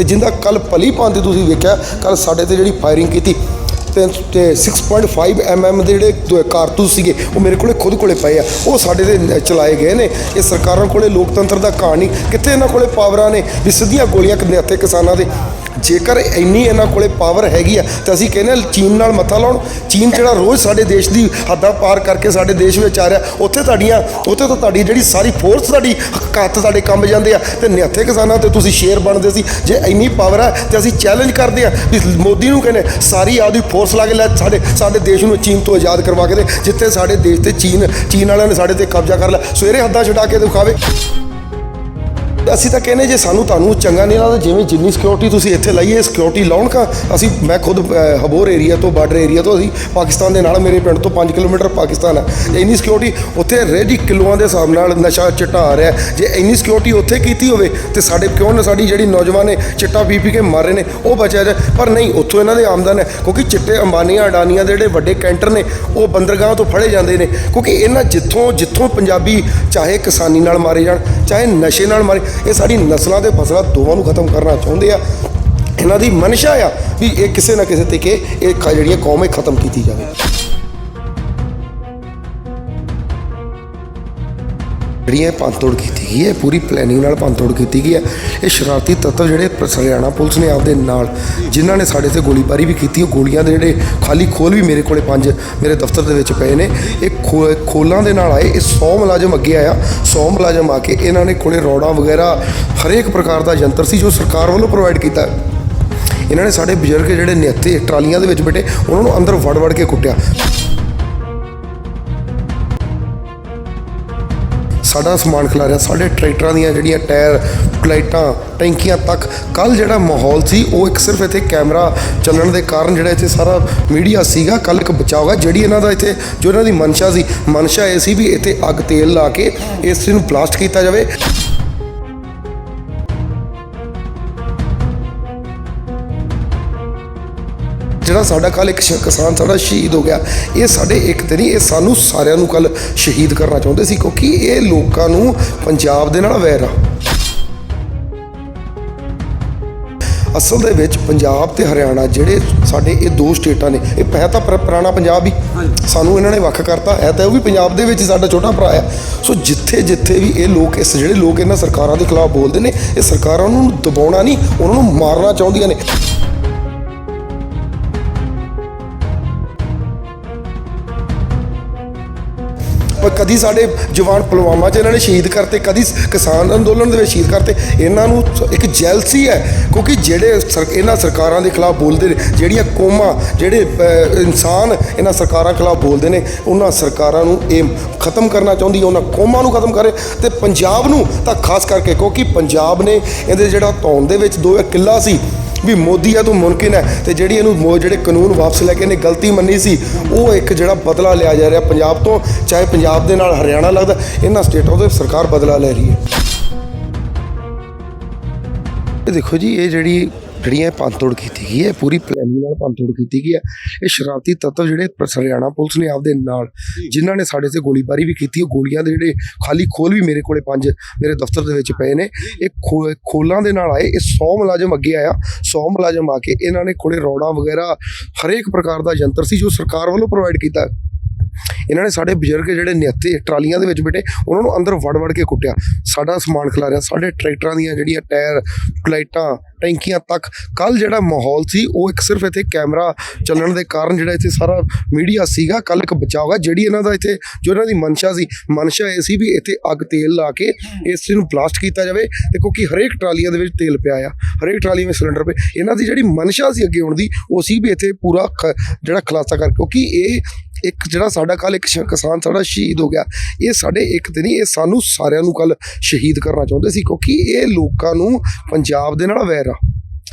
ਤੇ ਜਿੰਦਾ ਕੱਲ ਭਲੀ ਭਾਂਤੀ ਤੁਸੀਂ ਵੇਖਿਆ, ਕੱਲ ਸਾਡੇ ਤੇ ਜਿਹੜੀ ਫਾਇਰਿੰਗ ਕੀਤੀ, ਤੇ ਤੇ 6.5 mm ਦੇ ਜਿਹੜੇ ਕਾਰਤੂਸ ਸੀਗੇ, ਉਹ ਮੇਰੇ ਕੋਲੇ ਖੁਦ ਕੋਲੇ ਪਏ ਆ। ਉਹ ਸਾਡੇ ਤੇ ਚਲਾਏ ਗਏ ਨੇ। ਇਹ ਸਰਕਾਰਾਂ ਕੋਲੇ ਲੋਕਤੰਤਰ ਦਾ ਕਹਾਣੀ ਕਿੱਥੇ ਇਹਨਾਂ ਕੋਲੇ ਪਾਵਰਾਂ ਨੇ? ਵੀ ਸਿੱਧੀਆਂ ਗੋਲੀਆਂ ਕਿੰਨੇ ਹੱਥੇ ਕਿਸਾਨਾਂ ਦੇ। ਜੇਕਰ ਇੰਨੀ ਇਹਨਾਂ ਕੋਲੇ ਪਾਵਰ ਹੈਗੀ ਆ, ਤਾਂ ਅਸੀਂ ਕਹਿੰਦੇ ਹਾਂ ਚੀਨ ਨਾਲ ਮੱਥਾ ਲਾਉਣ। ਚੀਨ ਜਿਹੜਾ ਰੋਜ਼ ਸਾਡੇ ਦੇਸ਼ ਦੀ ਹੱਦਾਂ ਪਾਰ ਕਰਕੇ ਸਾਡੇ ਦੇਸ਼ ਵਿੱਚ ਆ ਰਿਹਾ, ਉੱਥੇ ਤੁਹਾਡੀਆਂ, ਉੱਥੇ ਤਾਂ ਤੁਹਾਡੀ ਜਿਹੜੀ ਸਾਰੀ ਫੋਰਸ ਤੁਹਾਡੀ ਹੱਥ ਸਾਡੇ ਕੰਮ ਜਾਂਦੇ ਆ। ਤੇ ਨਿਹੱਥੇ ਕਿਸਾਨਾਂ ਤੇ ਤੁਸੀਂ ਸ਼ੇਰ ਬਣਦੇ ਸੀ। ਜੇ ਇੰਨੀ ਪਾਵਰ ਆ, ਤੇ ਅਸੀਂ ਚੈਲੰਜ ਕਰਦੇ ਆ ਵੀ ਮੋਦੀ ਨੂੰ ਕਹਿੰਦੇ ਸਾਰੀ ਆਪਦੀ ਫੋਰਸ ਲਾ ਕੇ ਲੈ ਸਾਡੇ ਸਾਡੇ ਦੇਸ਼ ਨੂੰ ਚੀਨ ਤੋਂ ਆਜ਼ਾਦ ਕਰਵਾ ਕੇ ਦੇ, ਜਿੱਥੇ ਸਾਡੇ ਦੇਸ਼ ਤੇ ਚੀਨ ਚੀਨ ਵਾਲਿਆਂ ਨੇ ਸਾਡੇ ਤੇ ਕਬਜ਼ਾ ਕਰ ਲਿਆ, ਸਵੇਰੇ ਹੱਦਾਂ ਛਡਾ ਕੇ ਦਿਖਾਵੇ। ਅਸੀਂ ਤਾਂ ਕਹਿੰਦੇ ਜੇ ਸਾਨੂੰ ਤੁਹਾਨੂੰ ਚੰਗਾ ਨਹੀਂ ਲੱਗਦਾ, ਜਿਵੇਂ ਜਿੰਨੀ ਸਿਕਿਉਰਿਟੀ ਤੁਸੀਂ ਇੱਥੇ ਲਾਈ ਹੈ ਸਿਕਿਉਰਿਟੀ ਲਾਉਣ ਕਾ ਅਸੀਂ ਮੈਂ ਖੁਦ ਹਬੋਰ ਏਰੀਆ ਤੋਂ ਬਾਰਡਰ ਏਰੀਆ ਤੋਂ, ਅਸੀਂ ਪਾਕਿਸਤਾਨ ਦੇ ਨਾਲ, ਮੇਰੇ ਪਿੰਡ ਤੋਂ 5 ਕਿਲੋਮੀਟਰ ਪਾਕਿਸਤਾਨ ਹੈ ਇੰਨੀ ਸਿਕਿਉਰਿਟੀ ਉੱਥੇ ਰੇਡੀ ਕਿਲੋਆਂ ਦੇ ਹਿਸਾਬ ਨਾਲ ਨਸ਼ਾ ਚਿੱਟਾ ਆ ਰਿਹਾ। ਜੇ ਇੰਨੀ ਸਿਕਿਉਰਿਟੀ ਉੱਥੇ ਕੀਤੀ ਹੋਵੇ, ਤੇ ਸਾਡੇ ਕਿਉਂ ਨਾ ਸਾਡੀ ਜਿਹੜੀ ਨੌਜਵਾਨ ਨੇ ਚਿੱਟਾ ਪੀ ਪੀ ਕੇ ਮਾਰੇ ਨੇ, ਉਹ ਬਚਿਆ ਜਾਏ। ਪਰ ਨਹੀਂ, ਉੱਥੋਂ ਇਹਨਾਂ ਦੇ ਆਮਦਨ ਹੈ, ਕਿਉਂਕਿ ਚਿੱਟੇ ਅੰਬਾਨੀਆਂ, ਅਡਾਨੀਆਂ ਦੇ ਜਿਹੜੇ ਵੱਡੇ ਕੈਂਟਰ ਨੇ, ਉਹ ਬੰਦਰਗਾਹਾਂ ਤੋਂ ਫੜੇ ਜਾਂਦੇ ਨੇ। ਕਿਉਂਕਿ ਇਹਨਾਂ ਜਿੱਥੋਂ ਜਿੱਥੋਂ ਪੰਜਾਬੀ ਚਾਹੇ ਕਿਸਾਨੀ ਨਾਲ ਮਾਰੇ ਜਾਣ, ਚਾਹੇ ਨਸ਼ੇ ਨਾਲ ਮਾਰੇ ਇਹ ਸਾਡੀ ਨਸਲਾਂ ਤੇ ਫਸਲਾਂ ਦੋਵਾਂ ਨੂੰ ਖਤਮ ਕਰਨਾ ਚਾਹੁੰਦੇ ਆ। ਇਹਨਾਂ ਦੀ ਮਨਸ਼ਾ ਆ ਵੀ ਇਹ ਕਿਸੇ ਨਾ ਕਿਸੇ ਤਰੀਕੇ ਇਹ ਖ- ਜਿਹੜੀਆਂ ਕੌਮ ਇਹ ਖਤਮ ਕੀਤੀ ਜਾਵੇ। ਜਿਹੜੀਆਂ ਪੰਤੋੜ ਕੀਤੀ ਗਈ ਹੈ, ਪੂਰੀ ਪਲੈਨਿੰਗ ਨਾਲ ਪੰਤੋੜ ਕੀਤੀ ਗਈ ਹੈ। ਇਹ ਸ਼ਰਾਰਤੀ ਤੱਤਵ ਜਿਹੜੇ ਹਰਿਆਣਾ ਪੁਲਿਸ ਨੇ ਆਪਦੇ ਨਾਲ, ਜਿਨ੍ਹਾਂ ਨੇ ਸਾਡੇ ਤੇ ਗੋਲੀਬਾਰੀ ਵੀ ਕੀਤੀ, ਉਹ ਗੋਲੀਆਂ ਦੇ ਜਿਹੜੇ ਖਾਲੀ ਖੋਲ ਵੀ ਮੇਰੇ ਕੋਲੇ ਪੰਜ ਮੇਰੇ ਦਫ਼ਤਰ ਦੇ ਵਿੱਚ ਪਏ ਨੇ। ਇਹ ਖੋ- ਖੋਲਾਂ ਦੇ ਨਾਲ ਆਏ, ਇਹ 100 ਮੁਲਾਜ਼ਮ ਅੱਗੇ ਆਇਆ 100 ਮੁਲਾਜ਼ਮ ਆ ਕੇ ਇਹਨਾਂ ਨੇ ਕੋਲੇ ਰੋਡਾਂ ਵਗੈਰਾ, ਹਰੇਕ ਪ੍ਰਕਾਰ ਦਾ ਯੰਤਰ ਸੀ ਜੋ ਸਰਕਾਰ ਵੱਲੋਂ ਪ੍ਰੋਵਾਈਡ ਕੀਤਾ। ਇਹਨਾਂ ਨੇ ਸਾਡੇ ਬਜ਼ੁਰਗ ਜਿਹੜੇ ਨਿਹੱਥੇ ਟਰਾਲੀਆਂ ਦੇ ਵਿੱਚ ਬੈਠੇ, ਉਹਨਾਂ ਨੂੰ ਅੰਦਰ ਵੜ ਵੜ ਕੇ ਕੁੱਟਿਆ। ਸਾਡਾ ਸਮਾਨ ਖਿਲਾਰਿਆ ਸਾਡੇ ਟਰੈਕਟਰਾਂ ਦੀਆਂ ਜਿਹੜੀਆਂ ਟਾਇਰ, ਲਾਈਟਾਂ, ਟੈਂਕੀਆਂ ਤੱਕ ਕੱਲ ਜਿਹੜਾ ਮਾਹੌਲ ਸੀ, ਉਹ ਇੱਕ ਸਿਰਫ ਇੱਥੇ ਕੈਮਰਾ ਚੱਲਣ ਦੇ ਕਾਰਨ ਜਿਹੜਾ ਇੱਥੇ ਸਾਰਾ ਮੀਡੀਆ ਸੀਗਾ ਕੱਲ ਇੱਕ ਬਚਾਅ ਹੋਗਾ ਜਿਹੜੀ ਇਹਨਾਂ ਦਾ ਇੱਥੇ, ਜੋ ਇਹਨਾਂ ਦੀ ਮਨਸ਼ਾ ਸੀ, ਮਨਸ਼ਾ ਇਹ ਸੀ ਵੀ ਇੱਥੇ ਅੱਗ ਤੇਲ ਲਾ ਕੇ ਇਸ ਨੂੰ ਬਲਾਸਟ ਕੀਤਾ ਜਾਵੇ। ਜਿਹੜਾ ਸਾਡਾ ਕੱਲ ਇੱਕ ਸ਼- ਕਿਸਾਨ ਸਾਡਾ ਸ਼ਹੀਦ ਹੋ ਗਿਆ ਇਹ ਸਾਡੇ ਇੱਕ ਤੇ ਨਹੀਂ ਇਹ ਸਾਨੂੰ ਸਾਰਿਆਂ ਨੂੰ ਕੱਲ ਸ਼ਹੀਦ ਕਰਨਾ ਚਾਹੁੰਦੇ ਸੀ ਕਿਉਂਕਿ ਇਹ ਲੋਕਾਂ ਨੂੰ ਪੰਜਾਬ ਦੇ ਨਾਲ ਵੈਰ ਆ। ਅਸਲ ਦੇ ਵਿੱਚ ਪੰਜਾਬ ਤੇ ਹਰਿਆਣਾ ਜਿਹੜੇ ਸਾਡੇ ਇਹ ਦੋ ਸਟੇਟਾਂ ਨੇ ਇਹ ਪਹਿ ਤਾਂ ਪੁਰ- ਪੁਰਾਣਾ ਪੰਜਾਬ ਹੀ। ਸਾਨੂੰ ਇਹਨਾਂ ਨੇ ਵੱਖ ਕਰਤਾ ਹੈ ਤਾਂ ਉਹ ਵੀ ਪੰਜਾਬ ਦੇ ਵਿੱਚ ਹੀ ਸਾਡਾ ਛੋਟਾ ਭਰਾ ਆ। ਸੋ ਜਿੱਥੇ ਜਿੱਥੇ ਵੀ ਇਹ ਲੋਕ ਇਸ ਜਿਹੜੇ ਲੋਕ ਇਹਨਾਂ ਸਰਕਾਰਾਂ ਦੇ ਖਿਲਾਫ ਬੋਲਦੇ ਨੇ ਇਹ ਸਰਕਾਰਾਂ ਨੂੰ ਦਬਾਉਣਾ ਨਹੀਂ ਉਹਨਾਂ ਨੂੰ ਮਾਰਨਾ ਚਾਹੁੰਦੀਆਂ ਨੇ। ਕਦੀ ਸਾਡੇ ਜਵਾਨ ਪੁਲਵਾਮਾ 'ਚ ਇਹਨਾਂ ਨੇ ਸ਼ਹੀਦ ਕਰਤੇ, ਕਦੀ ਕਿਸਾਨ ਅੰਦੋਲਨ ਦੇ ਵਿੱਚ ਸ਼ਹੀਦ ਕਰਤੇ। ਇਹਨਾਂ ਨੂੰ ਇੱਕ ਜੈਲਸੀ ਹੈ, ਕਿਉਂਕਿ ਜਿਹੜੇ ਸਰ- ਇਹਨਾਂ ਸਰਕਾਰਾਂ ਦੇ ਖਿਲਾਫ ਬੋਲਦੇ ਨੇ, ਜਿਹੜੀਆਂ ਕੌਮਾਂ, ਜਿਹੜੇ ਇਨਸਾਨ ਇਹਨਾਂ ਸਰਕਾਰਾਂ ਖਿਲਾਫ ਬੋਲਦੇ ਨੇ, ਉਹਨਾਂ ਸਰਕਾਰਾਂ ਨੂੰ ਇਹ ਖਤਮ ਕਰਨਾ ਚਾਹੁੰਦੀ ਹੈ, ਉਹਨਾਂ ਕੌਮਾਂ ਨੂੰ ਖਤਮ ਕਰੇ। ਤੇ ਪੰਜਾਬ ਨੂੰ ਤਾਂ ਖਾਸ ਕਰਕੇ, ਕਿਉਂਕਿ ਪੰਜਾਬ ਨੇ ਇਹਦੇ ਜਿਹੜਾ ਧੌਣ ਦੇ ਵਿੱਚ ਦੋ ਕਿੱਲਾ ਸੀ ਵੀ ਮੋਦੀ ਆ ਤੋਂ ਮੁਮਕਿਨ ਹੈ ਤੇ ਜਿਹੜੀ ਇਹਨੂੰ ਮੋ- ਜਿਹੜੇ ਕਾਨੂੰਨ ਵਾਪਸ ਲੈ ਕੇ ਇਹਨੇ ਗਲਤੀ ਮੰਨੀ ਸੀ, ਉਹ ਇੱਕ ਜਿਹੜਾ ਬਦਲਾ ਲਿਆ ਜਾ ਰਿਹਾ ਪੰਜਾਬ ਤੋਂ, ਚਾਹੇ ਪੰਜਾਬ ਦੇ ਨਾਲ ਹਰਿਆਣਾ ਲੱਗਦਾ, ਇਹਨਾਂ ਸਟੇਟਾਂ ਤੋਂ ਸਰਕਾਰ ਬਦਲਾ ਲੈ ਰਹੀ ਹੈ। ਦੇਖੋ ਜੀ, ਇਹ ਜਿਹੜੀ ਜਿਹੜੀਆਂ ਪੰਤੋੜ ਕੀਤੀ ਗਈ ਹੈ, ਪੂਰੀ ਪਲੈਨਿੰਗ ਨਾਲ ਪੰਤੋੜ ਕੀਤੀ ਗਈ ਹੈ। ਇਹ ਸ਼ਰਾਰਤੀ ਤੱਤਵ ਜਿਹੜੇ ਹਰਿਆਣਾ ਪੁਲਿਸ ਨੇ ਆਪਦੇ ਨਾਲ, ਜਿਨ੍ਹਾਂ ਨੇ ਸਾਡੇ ਤੇ ਗੋਲੀਬਾਰੀ ਵੀ ਕੀਤੀ ਉਹ ਗੋਲੀਆਂ ਦੇ ਜਿਹੜੇ ਖਾਲੀ ਖੋਲ ਵੀ ਮੇਰੇ ਕੋਲੇ ਪੰਜ, ਮੇਰੇ ਦਫ਼ਤਰ ਦੇ ਵਿੱਚ ਪਏ ਨੇ। ਇਹ ਖੋ- ਖੋਲਾਂ ਦੇ ਨਾਲ ਆਏ, ਇਹ 100 ਮੁਲਾਜ਼ਮ ਅੱਗੇ ਆਇਆ। 100 ਮੁਲਾਜ਼ਮ ਆ ਕੇ ਇਹਨਾਂ ਨੇ ਕੋਲੇ ਰੋਡਾਂ ਵਗੈਰਾ, ਹਰੇਕ ਪ੍ਰਕਾਰ ਦਾ ਯੰਤਰ ਸੀ ਜੋ ਸਰਕਾਰ ਵੱਲੋਂ ਪ੍ਰੋਵਾਈਡ ਕੀਤਾ। ਇਹਨਾਂ ਨੇ ਸਾਡੇ ਬਜ਼ੁਰਗ ਜਿਹੜੇ ਨਿਹੱਥੇ ਟਰਾਲੀਆਂ ਦੇ ਵਿੱਚ ਬੈਠੇ, ਉਹਨਾਂ ਨੂੰ ਅੰਦਰ ਵੜ ਵੜ ਕੇ ਕੁੱਟਿਆ। ਸਾਡਾ ਸਮਾਨ ਖਿਲਾਰਿਆ ਸਾਡੇ ਟਰੈਕਟਰਾਂ ਦੀਆਂ ਜਿਹੜੀਆਂ ਟਾਇਰ, ਲਾਈਟਾਂ, ਟੈਂਕੀਆਂ ਤੱਕ ਕੱਲ ਜਿਹੜਾ ਮਾਹੌਲ ਸੀ, ਉਹ ਇੱਕ ਸਿਰਫ ਇੱਥੇ ਕੈਮਰਾ ਚੱਲਣ ਦੇ ਕਾਰਨ ਜਿਹੜਾ ਇੱਥੇ ਸਾਰਾ ਮੀਡੀਆ ਸੀਗਾ ਕੱਲ ਇੱਕ ਬਚਾਅ ਹੋਗਾ, ਜਿਹੜੀ ਇਹਨਾਂ ਦਾ ਇੱਥੇ ਜੋ ਇਹਨਾਂ ਦੀ ਮਨਸ਼ਾ ਸੀ। ਮਨਸ਼ਾ ਇਹ ਸੀ ਵੀ ਇੱਥੇ ਅੱਗ ਤੇਲ ਲਾ ਕੇ ਇਸ ਨੂੰ ਬਲਾਸਟ ਕੀਤਾ ਜਾਵੇ ਤੇ ਕਿਉਂਕਿ ਹਰੇਕ ਟਰਾਲੀਆਂ ਦੇ ਵਿੱਚ ਤੇਲ ਪਿਆ ਆ, ਹਰੇਕ ਟਰਾਲੀ ਵਿੱਚ ਸਿਲੰਡਰ ਪਏ ਇਹਨਾਂ ਦੀ ਜਿਹੜੀ ਮਨਸ਼ਾ ਸੀ ਅੱਗੇ ਆਉਣ ਦੀ, ਉਹ ਸੀ ਵੀ ਇੱਥੇ ਪੂਰਾ ਖ- ਜਿਹੜਾ ਖਲਾਸਾ ਕਰ ਕਿਉਂਕਿ ਇਹ ਇੱਕ ਜਿਹੜਾ ਸਾਡਾ ਕੱਲ ਇੱਕ ਸ਼- ਕਿਸਾਨ ਸਾਡਾ ਸ਼ਹੀਦ ਹੋ ਗਿਆ, ਇਹ ਸਾਡੇ ਇੱਕ ਤੇ ਨਹੀਂ ਇਹ ਸਾਨੂੰ ਸਾਰਿਆਂ ਨੂੰ ਕੱਲ ਸ਼ਹੀਦ ਕਰਨਾ ਚਾਹੁੰਦੇ ਸੀ ਕਿਉਂਕਿ ਇਹ ਲੋਕਾਂ ਨੂੰ ਪੰਜਾਬ ਦੇ ਨਾਲ ਵੈਰ ਆ।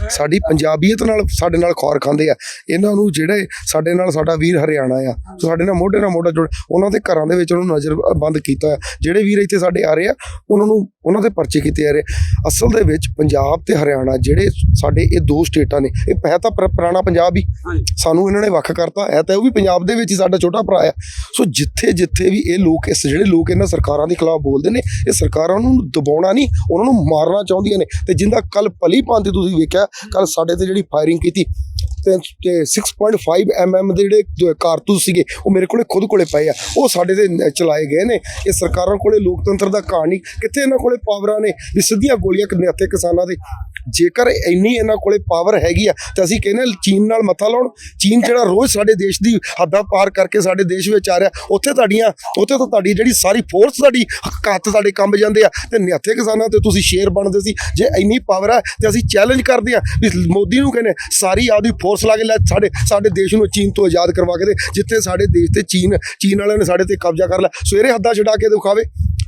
ਸਾਡੀ ਪੰਜਾਬੀਅਤ ਨਾਲ ਸਾਡੇ ਨਾਲ ਖੌਰ ਖਾਂਦੇ ਆ। ਇਹਨਾਂ ਨੂੰ ਜਿਹੜੇ ਸਾਡੇ ਨਾਲ ਸਾਡਾ ਵੀਰ ਹਰਿਆਣਾ ਆ ਸੋ ਸਾਡੇ ਨਾਲ ਮੋਢੇ ਨਾਲ ਮੋਢਾ ਜੋੜ ਉਹਨਾਂ ਦੇ ਘਰਾਂ ਦੇ ਵਿੱਚ ਉਹਨੂੰ ਨਜ਼ਰ ਬੰਦ ਕੀਤਾ ਹੈ ਜਿਹੜੇ ਵੀਰ ਇੱਥੇ ਸਾਡੇ ਆ ਰਹੇ ਆ, ਉਹਨਾਂ ਨੂੰ ਉਹਨਾਂ ਦੇ ਪਰਚੇ ਕੀਤੇ ਜਾ ਰਹੇ। ਅਸਲ ਦੇ ਵਿੱਚ ਪੰਜਾਬ ਤੇ ਹਰਿਆਣਾ ਜਿਹੜੇ ਸਾਡੇ ਇਹ ਦੋ ਸਟੇਟਾਂ ਨੇ ਇਹ ਹੈ ਤਾਂ ਪੁਰ- ਪੁਰਾਣਾ ਪੰਜਾਬ ਹੀ। ਸਾਨੂੰ ਇਹਨਾਂ ਨੇ ਵੱਖ ਕਰਤਾ ਹੈ ਤਾਂ ਉਹ ਵੀ ਪੰਜਾਬ ਦੇ ਵਿੱਚ ਹੀ ਸਾਡਾ ਛੋਟਾ ਭਰਾ ਆ। ਸੋ ਜਿੱਥੇ ਜਿੱਥੇ ਵੀ ਇਹ ਲੋਕ ਇਸ ਜਿਹੜੇ ਲੋਕ ਇਹਨਾਂ ਸਰਕਾਰਾਂ ਦੇ ਖਿਲਾਫ ਬੋਲਦੇ ਨੇ ਇਹ ਸਰਕਾਰਾਂ ਨੂੰ ਦਬਾਉਣਾ ਨਹੀਂ ਉਹਨਾਂ ਨੂੰ ਮਾਰਨਾ ਚਾਹੁੰਦੀਆਂ ਨੇ। ਤੇ ਜਿੰਦਾ ਕੱਲ ਭਲੀ ਭਾਂਤੀ ਤੁਸੀਂ ਵੇਖਿਆ ਕੱਲ ਸਾਡੇ ਤੇ ਜਿਹੜੀ ਫਾਇਰਿੰਗ ਕੀਤੀ 6.5 mm ਦੇ ਜਿਹੜੇ ਦ- ਕਾਰਤੂਸ ਸੀਗੇ, ਉਹ ਮੇਰੇ ਕੋਲੇ ਖੁਦ ਕੋਲੇ ਪਏ ਆ। ਉਹ ਸਾਡੇ ਤੇ ਚਲਾਏ ਗਏ ਨੇ। ਇਹ ਸਰਕਾਰਾਂ ਕੋਲੇ ਲੋਕਤੰਤਰ ਦਾ ਕਹਾਣੀ ਕਿੱਥੇ ਇਹਨਾਂ ਕੋਲੇ ਪਾਵਰਾਂ ਨੇ? ਵੀ ਸਿੱਧੀਆਂ ਗੋਲੀਆਂ ਕਿੰਨੇ ਹੱਥੇ ਕਿਸਾਨਾਂ ਦੇ। ਜੇਕਰ ਇੰਨੀ ਇਹਨਾਂ ਕੋਲੇ ਪਾਵਰ ਹੈਗੀ ਆ, ਤਾਂ ਅਸੀਂ ਕਹਿੰਦੇ ਚੀਨ ਨਾਲ ਮੱਥਾ ਲਾਉਣ। ਚੀਨ ਜਿਹੜਾ ਰੋਜ਼ ਸਾਡੇ ਦੇਸ਼ ਦੀ ਹੱਦਾਂ ਪਾਰ ਕਰਕੇ ਸਾਡੇ ਦੇਸ਼ ਵਿੱਚ ਆ ਰਿਹਾ, ਉੱਥੇ ਤੁਹਾਡੀਆਂ, ਉੱਥੇ ਤਾਂ ਤੁਹਾਡੀ ਜਿਹੜੀ ਸਾਰੀ ਫੋਰਸ ਤੁਹਾਡੀ ਹੱਥ ਤੁਹਾਡੇ ਕੰਬ ਜਾਂਦੇ ਆ। ਤੇ ਨਿਹੱਥੇ ਕਿਸਾਨਾਂ ਤੇ ਤੁਸੀਂ ਸ਼ੇਰ ਬਣਦੇ ਸੀ। ਜੇ ਇੰਨੀ ਪਾਵਰ ਆ, ਤੇ ਅਸੀਂ ਚੈਲੰਜ ਕਰਦੇ ਆ। ਵੀ ਮੋਦੀ ਨੂੰ ਕਹਿੰਦੇ ਸਾਰੀ ਆਪਦੀ ਫੋਰਸ ਲਾ ਕੇ ਲੈ ਸਾਡੇ ਸਾਡੇ ਦੇਸ਼ ਨੂੰ ਚੀਨ ਤੋਂ ਆਜ਼ਾਦ ਕਰਵਾ ਕੇ ਦੇ, ਜਿੱਥੇ ਸਾਡੇ ਦੇਸ਼ ਤੇ ਚੀਨ ਚੀਨ ਵਾਲਿਆਂ ਨੇ ਸਾਡੇ ਤੇ ਕਬਜ਼ਾ ਕਰ ਲਿਆ। ਸਵੇਰੇ ਹੱਦਾਂ ਛਡਾ ਕੇ ਦਿਖਾਵੇ,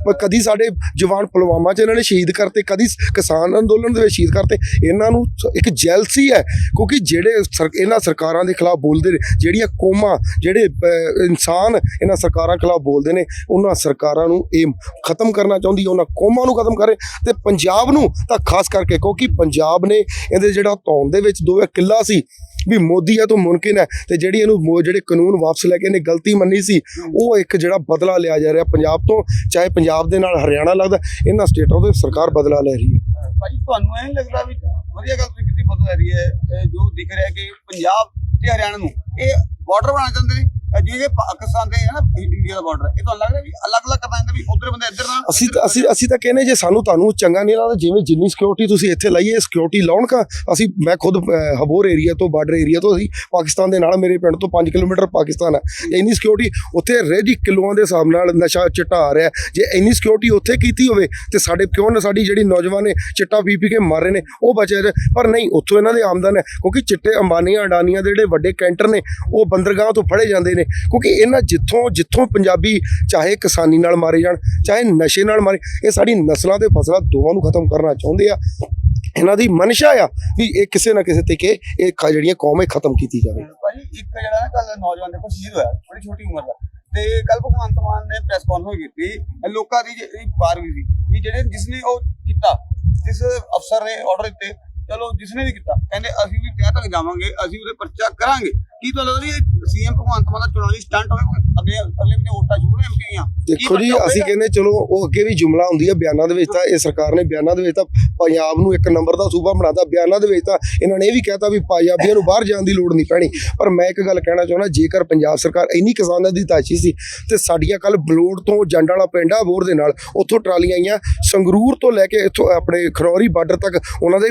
ਪਰ ਕਦੀ ਸਾਡੇ ਜਵਾਨ ਪੁਲਵਾਮਾ 'ਚ ਇਹਨਾਂ ਨੇ ਸ਼ਹੀਦ ਕਰਤੇ, ਕਦੀ ਕਿਸਾਨ ਅੰਦੋਲਨ ਦੇ ਵਿੱਚ ਸ਼ਹੀਦ ਕਰਤੇ। ਇਹਨਾਂ ਨੂੰ ਇੱਕ ਜੈਲਸੀ ਹੈ, ਕਿਉਂਕਿ ਜਿਹੜੇ ਸਰ- ਇਹਨਾਂ ਸਰਕਾਰਾਂ ਦੇ ਖਿਲਾਫ ਬੋਲਦੇ ਨੇ, ਜਿਹੜੀਆਂ ਕੌਮਾਂ, ਜਿਹੜੇ ਇਨਸਾਨ ਇਹਨਾਂ ਸਰਕਾਰਾਂ ਖਿਲਾਫ ਬੋਲਦੇ ਨੇ, ਉਹਨਾਂ ਸਰਕਾਰਾਂ ਨੂੰ ਇਹ ਖਤਮ ਕਰਨਾ ਚਾਹੁੰਦੀ ਹੈ, ਉਹਨਾਂ ਕੌਮਾਂ ਨੂੰ ਖਤਮ ਕਰੇ। ਤੇ ਪੰਜਾਬ ਨੂੰ ਤਾਂ ਖਾਸ ਕਰਕੇ, ਕਿਉਂਕਿ ਪੰਜਾਬ ਨੇ ਇਹਦੇ ਜਿਹੜਾ ਧੌਣ ਦੇ ਵਿੱਚ ਦੋਵੇਂ ਕਿੱਲਾ ਸੀ ਵੀ ਮੋਦੀ ਆ ਤੋਂ ਮੁਮਕਿਨ ਹੈ ਤੇ ਜਿਹੜੀ ਇਹਨੂੰ ਜਿਹੜੇ ਕਾਨੂੰਨ ਵਾਪਸ ਲੈ ਕੇ ਇਹਨੇ ਗਲਤੀ ਮੰਨੀ ਸੀ, ਉਹ ਇੱਕ ਜਿਹੜਾ ਬਦਲਾ ਲਿਆ ਜਾ ਰਿਹਾ ਪੰਜਾਬ ਤੋਂ, ਚਾਹੇ ਪੰਜਾਬ ਦੇ ਨਾਲ ਹਰਿਆਣਾ ਲੱਗਦਾ, ਇਹਨਾਂ ਸਟੇਟਾਂ ਤੋਂ ਸਰਕਾਰ ਬਦਲਾ ਲੈ ਰਹੀ ਹੈ। ਭਾਜੀ ਤੁਹਾਨੂੰ ਐਂ ਲੱਗਦਾ ਵੀ ਵਧੀਆ ਗੱਲ ਤੁਸੀਂ ਕੀਤੀ ਬਹੁਤ ਰਹੀ ਹੈ ਜੋ ਦਿਖ ਰਿਹਾ ਕਿ ਪੰਜਾਬ ਤੇ ਹਰਿਆਣਾ ਨੂੰ, ਇਹ ਬਾਰਡਰ ਬਣਾਉਣਾ ਚਾਹੁੰਦੇ ਨੇ? ਇਹ ਪਾਕਿਸਤਾਨ ਦੇ ਹੈ ਨਾ ਇੰਡੀਆ ਦਾ ਬਾਰਡਰ ਇਹ ਤੁਹਾਨੂੰ ਲੱਗ ਰਿਹਾ ਵੀ ਅਲੱਗ-ਅਲੱਗ ਕਰਨਾ ਚਾਹੁੰਦੇ ਵੀ ਉਧਰ ਬੰਦੇ ਇੱਧਰ ਨਾ ਅਸੀਂ ਤਾਂ, ਅਸੀਂ ਅਸੀਂ ਤਾਂ ਕਹਿੰਦੇ ਜੇ ਸਾਨੂੰ ਤੁਹਾਨੂੰ ਚੰਗਾ ਨਹੀਂ ਲੱਗਦਾ, ਜਿਵੇਂ ਜਿੰਨੀ ਸਿਕਿਉਰਿਟੀ ਤੁਸੀਂ ਇੱਥੇ ਲਾਈਏ ਸਿਕਿਉਰਿਟੀ ਲਾਉਣ ਕਾ, ਅਸੀਂ, ਮੈਂ ਖੁਦ ਹਬੋਰ ਏਰੀਆ ਤੋਂ ਬਾਰਡਰ ਏਰੀਆ ਤੋਂ ਅਸੀਂ ਪਾਕਿਸਤਾਨ ਦੇ ਨਾਲ, ਮੇਰੇ ਪਿੰਡ ਤੋਂ 5 ਕਿਲੋਮੀਟਰ ਪਾਕਿਸਤਾਨ ਹੈ ਇੰਨੀ ਸਿਕਿਉਰਿਟੀ ਉੱਥੇ ਰੇਡੀ ਕਿਲੋਆਂ ਦੇ ਹਿਸਾਬ ਨਾਲ ਨਸ਼ਾ ਚਿੱਟਾ ਆ ਰਿਹਾ। ਜੇ ਇੰਨੀ ਸਿਕਿਉਰਿਟੀ ਉੱਥੇ ਕੀਤੀ ਹੋਵੇ, ਤੇ ਸਾਡੇ ਕਿਉਂ ਨਾ ਸਾਡੀ ਜਿਹੜੀ ਨੌਜਵਾਨ ਨੇ ਚਿੱਟਾ ਪੀ ਪੀ ਕੇ ਮਰ ਰਹੇ ਨੇ, ਉਹ ਬਚੇ ਪਰ ਨਹੀਂ, ਉੱਥੋਂ ਇਹਨਾਂ ਦੇ ਆਮਦਨ ਹੈ, ਕਿਉਂਕਿ ਚਿੱਟੇ ਅੰਬਾਨੀਆਂ, ਅਡਾਨੀਆਂ ਦੇ ਜਿਹੜੇ ਵੱਡੇ ਕੈਂਟਰ ਨੇ, ਉਹ ਬੰਦਰਗਾਹ ਤੋਂ ਫੜੇ ਜਾਂਦੇ ਨੇ ਕਿਉਂਕਿ ਇਹਨਾਂ ਜਿੱਥੋਂ ਜਿੱਥੋਂ ਪੰਜਾਬੀ ਚਾਹੇ ਕਿਸਾਨੀ ਨਾਲ ਮਾਰੇ ਜਾਣ, ਚਾਹੇ ਨਸ਼ੇ ਨਾਲ ਮਾਰੇ, ਇਹ ਸਾਡੀ ਨਸਲਾਂ ਤੇ ਫਸਲਾਂ ਦੋਵਾਂ ਨੂੰ ਖਤਮ ਕਰਨਾ ਚਾਹੁੰਦੇ ਆ। ਇਹਨਾਂ ਦੀ ਮਨਸ਼ਾ ਆ ਵੀ ਇਹ ਕਿਸੇ ਨਾ ਕਿਸੇ ਤਰੀਕੇ ਇਹ ਜਿਹੜੀਆਂ ਕੌਮ ਇਹ ਖਤਮ ਕੀਤੀ ਜਾਵੇ। ਭਾਜੀ, ਇੱਕ ਜਿਹੜਾ ਨਾ ਕੱਲ ਨੌਜਵਾਨ ਦੇਖੋ ਸ਼ਹੀਦ ਹੋਇਆ ਬੜੀ ਛੋਟੀ ਉਮਰ ਦਾ। ਤੇ ਕੱਲ ਭਗਵੰਤ ਮਾਨ ਨੇ ਪ੍ਰੈਸ ਕਾਨਫਰੰਸ ਕੀਤੀ ਲੋਕਾਂ ਦੀ ਜਿਹੜੀ ਪਾਰ ਵੀ ਸੀ, ਵੀ ਜਿਹੜੇ ਜਿਸਨੇ ਉਹ ਕੀਤਾ, ਜਿਸ ਅਫਸਰ ਨੇ ਆਰਡਰ ਦਿੱਤੇ, ਚਲੋ ਜਿਸਨੇ ਵੀ ਕੀਤਾ, ਕਹਿੰਦੇ ਅਸੀਂ ਵੀ ਤਹਿ ਤੱਕ ਜਾਵਾਂਗੇ ਅਸੀਂ ਉਹਦੇ ਪਰਚਾ ਕਰਾਂਗੇ। ਕੀ ਤੁਹਾਨੂੰ ਲੱਗਦਾ ਵੀ ਸੀਐਮ ਭਗਵੰਤ ਮਾਨ ਦਾ ਚੁਣਾਵੀ ਸਟੰਟ ਹੋਵੇ ਅਗਲੇ ਅਗਲੇ ਮਹੀਨੇ ਵੋਟਾਂ ਸ਼ੁਰੂ ਦੀਆਂ। ਦੇਖੋ ਜੀ ਅਸੀਂ ਕਹਿੰਦੇ ਚਲੋ ਉਹ ਅੱਗੇ ਵੀ ਜੁਮਲਾ ਹੁੰਦੀ ਹੈ ਬਿਆਨਾਂ ਦੇ ਵਿੱਚ ਤਾਂ ਇਹ ਸਰਕਾਰ ਨੇ ਬਿਆਨਾਂ ਦੇ ਵਿੱਚ ਤਾਂ ਪੰਜਾਬ ਨੂੰ ਇੱਕ ਨੰਬਰ ਦਾ ਸੂਬਾ ਬਣਾਤਾ। ਬਿਆਨਾਂ ਦੇ ਵਿੱਚ ਤਾਂ ਇਹਨਾਂ ਨੇ ਇਹ ਵੀ ਕਹਿਤਾ ਵੀ ਪੰਜਾਬੀਆਂ ਨੂੰ ਬਾਹਰ ਜਾਣ ਦੀ ਲੋੜ ਨਹੀਂ ਪੈਣੀ। ਪਰ ਮੈਂ ਇੱਕ ਗੱਲ ਕਹਿਣਾ ਚਾਹੁੰਦਾ ਜੇਕਰ ਪੰਜਾਬ ਸਰਕਾਰ ਇੰਨੀ ਕਿਸਾਨਾਂ ਦੀ ਤਾਚੀ ਸੀ ਤੇ ਸਾਡੀਆਂ ਕੱਲ ਬਲੋਡ ਤੋਂ ਜੰਡ ਵਾਲਾ ਪਿੰਡ ਆ ਬੋਰ ਦੇ ਨਾਲ ਉੱਥੋਂ ਟਰਾਲੀਆਂ ਆਈਆਂ ਸੰਗਰੂਰ ਤੋਂ ਲੈ ਕੇ ਇੱਥੋਂ ਆਪਣੇ ਖਰੌਰੀ ਬਾਰਡਰ ਤੱਕ ਉਹਨਾਂ ਦੇ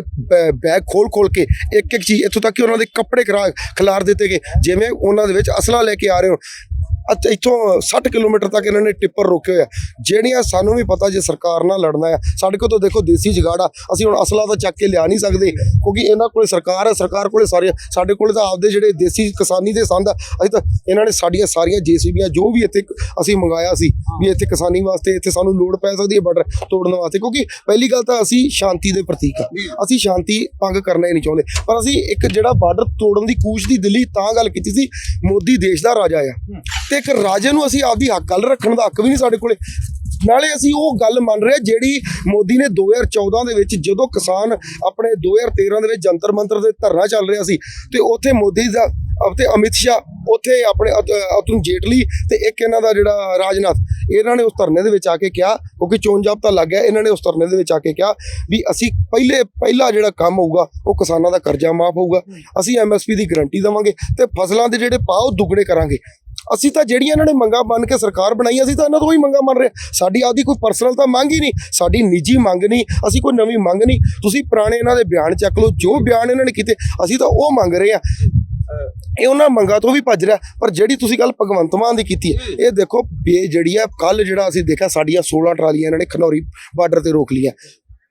ਬੈਗ ਖੋਲ ਖੋਲ ਕੇ ਇੱਕ ਇੱਕ ਚੀਜ਼ ਇੱਥੋਂ ਤੱਕ ਕਿ ਉਹਨਾਂ ਦੇ ਕੱਪੜੇ ਖਰਾ ਖਿਲਾਰ ਦਿੱਤੇ ਗਏ। ਜਿਵੇਂ ਉਹਨਾਂ ਦੇ ਵਿੱਚ ਅਸਲਾ ਲੈ ਕੇ ਆ ਰਹੇ ਹੋ। ਅੱਛਾ ਇੱਥੋਂ 60 ਕਿਲੋਮੀਟਰ ਤੱਕ ਇਹਨਾਂ ਨੇ ਟਿੱਪਰ ਰੋਕੇ ਹੋਏ ਆ। ਜਿਹੜੀਆਂ ਸਾਨੂੰ ਵੀ ਪਤਾ ਜੇ ਸਰਕਾਰ ਨਾਲ ਲੜਨਾ ਆ ਸਾਡੇ ਕੋਲ ਤਾਂ ਦੇਖੋ ਦੇਸੀ ਜਗਾੜ ਆ ਅਸੀਂ ਹੁਣ ਅਸਲਾ ਤਾਂ ਚੱਕ ਕੇ ਲਿਆ ਨਹੀਂ ਸਕਦੇ ਕਿਉਂਕਿ ਇਹਨਾਂ ਕੋਲੇ ਸਰਕਾਰ ਹੈ ਸਰਕਾਰ ਕੋਲੇ ਸਾਰੇ ਸਾਡੇ ਕੋਲੇ ਤਾਂ ਆਪਦੇ ਜਿਹੜੇ ਦੇਸੀ ਕਿਸਾਨੀ ਦੇ ਸੰਦ ਅਸੀਂ ਤਾਂ ਇਹਨਾਂ ਨੇ ਸਾਡੀਆਂ ਸਾਰੀਆਂ ਜੀਸੀਬੀਆਂ ਜੋ ਵੀ ਇੱਥੇ ਅਸੀਂ ਮੰਗਾਇਆ ਸੀ ਵੀ ਇੱਥੇ ਕਿਸਾਨੀ ਵਾਸਤੇ ਇੱਥੇ ਸਾਨੂੰ ਲੋੜ ਪੈ ਸਕਦੀ ਹੈ ਬਾਰਡਰ ਤੋੜਨ ਵਾਸਤੇ ਕਿਉਂਕਿ ਪਹਿਲੀ ਗੱਲ ਤਾਂ ਅਸੀਂ ਸ਼ਾਂਤੀ ਦੇ ਪ੍ਰਤੀਕ ਆ। ਅਸੀਂ ਸ਼ਾਂਤੀ ਭੰਗ ਕਰਨਾ ਹੀ ਨਹੀਂ ਚਾਹੁੰਦੇ। ਪਰ ਅਸੀਂ ਇੱਕ ਜਿਹੜਾ ਬਾਰਡਰ ਤੋੜਨ ਦੀ ਕੂਸ਼ ਦੀ ਦਿੱਲੀ ਤਾਂ ਗੱਲ ਕੀਤੀ ਸੀ ਮੋਦੀ ਦੇਸ਼ ਦਾ ਰਾਜਾ ਆ। ਤੇ ਇੱਕ ਰਾਜੇ ਨੂੰ ਅਸੀਂ ਆਪਦੀ ਹੱਕ ਗੱਲ ਰੱਖਣ ਦਾ ਹੱਕ ਵੀ ਨਹੀਂ ਸਾਡੇ ਕੋਲੇ। ਨਾਲੇ ਅਸੀਂ ਉਹ ਗੱਲ ਮੰਨ ਰਹੇ ਜਿਹੜੀ ਮੋਦੀ ਨੇ 2014 ਦੇ ਵਿੱਚ ਜਦੋਂ ਕਿਸਾਨ ਆਪਣੇ 2013 ਦੇ ਵਿੱਚ ਜੰਤਰ ਮੰਤਰ ਦੇ ਧਰਨਾ ਚੱਲ ਰਿਹਾ ਸੀ ਤੇ ਉੱਥੇ ਮੋਦੀ ਦਾ ਅਤੇ ਅਮਿਤ ਸ਼ਾਹ ਉੱਥੇ ਆਪਣੇ ਅਤੁਲ ਜੇਟਲੀ ਤੇ ਇੱਕ ਇਹਨਾਂ ਦਾ ਜਿਹੜਾ ਰਾਜਨਾਥ, ਇਹਨਾਂ ਨੇ ਉਸ ਧਰਨੇ ਦੇ ਵਿੱਚ ਆ ਕੇ ਕਿਹਾ, ਕਿਉਂਕਿ ਚੋਣ ਜਾਬਤਾ ਲੱਗ ਗਿਆ, ਇਹਨਾਂ ਨੇ ਉਸ ਧਰਨੇ ਦੇ ਵਿੱਚ ਆ ਕੇ ਕਿਹਾ ਵੀ ਅਸੀਂ ਪਹਿਲੇ, ਪਹਿਲਾ ਜਿਹੜਾ ਕੰਮ ਹੋਊਗਾ, ਉਹ ਕਿਸਾਨਾਂ ਦਾ ਕਰਜ਼ਾ ਮਾਫ ਹੋਊਗਾ। ਅਸੀਂ ਐਮਐਸਪੀ ਦੀ ਗਾਰੰਟੀ ਦੇਵਾਂਗੇ ਤੇ ਫਸਲਾਂ ਦੇ ਜਿਹੜੇ ਭਾਅ ਉਹ ਦੁੱਗਣੇ ਕਰਾਂਗੇ। ਅਸੀਂ ਤਾਂ ਜਿਹੜੀਆਂ ਇਹਨਾਂ ਨੇ ਮੰਗਾਂ ਮੰਨ ਕੇ ਸਰਕਾਰ ਬਣਾਈ, ਅਸੀਂ ਤਾਂ ਇਹਨਾਂ ਤੋਂ ਹੀ ਮੰਗਾਂ ਮੰਨ ਰਹੇ ਸਾਡੀ ਆਪਦੀ ਕੋਈ ਪਰਸਨਲ ਤਾਂ ਮੰਗ ਹੀ ਨਹੀਂ, ਸਾਡੀ ਨਿੱਜੀ ਮੰਗ ਨਹੀਂ, ਅਸੀਂ ਕੋਈ ਨਵੀਂ ਮੰਗ ਨਹੀਂ। ਤੁਸੀਂ ਪੁਰਾਣੇ ਇਹਨਾਂ ਦੇ ਬਿਆਨ ਚੱਕ ਲਓ, ਜੋ ਬਿਆਨ ਇਹਨਾਂ ਨੇ ਕੀਤੇ, ਅਸੀਂ ਤਾਂ ਉਹ ਮੰਗ ਰਹੇ ਹਾਂ। ਇਹ ਉਹਨਾਂ ਮੰਗਾਂ ਤੋਂ ਵੀ ਭੱਜ ਰਿਹਾ, ਪਰ ਜਿਹੜੀ ਤੁਸੀਂ ਗੱਲ ਭਗਵੰਤ ਮਾਨ ਦੀ ਕੀਤੀ ਹੈ, ਇਹ ਦੇਖੋ ਬੇ ਜਿਹੜੀ ਆ ਕੱਲ ਜਿਹੜਾ ਅਸੀਂ ਦੇਖਿਆ, ਸਾਡੀਆਂ 16 ਟਰਾਲੀਆਂ ਇਹਨਾਂ ਨੇ ਖਨੌਰੀ ਬਾਰਡਰ ਤੇ ਰੋਕ ਲਈਆਂ।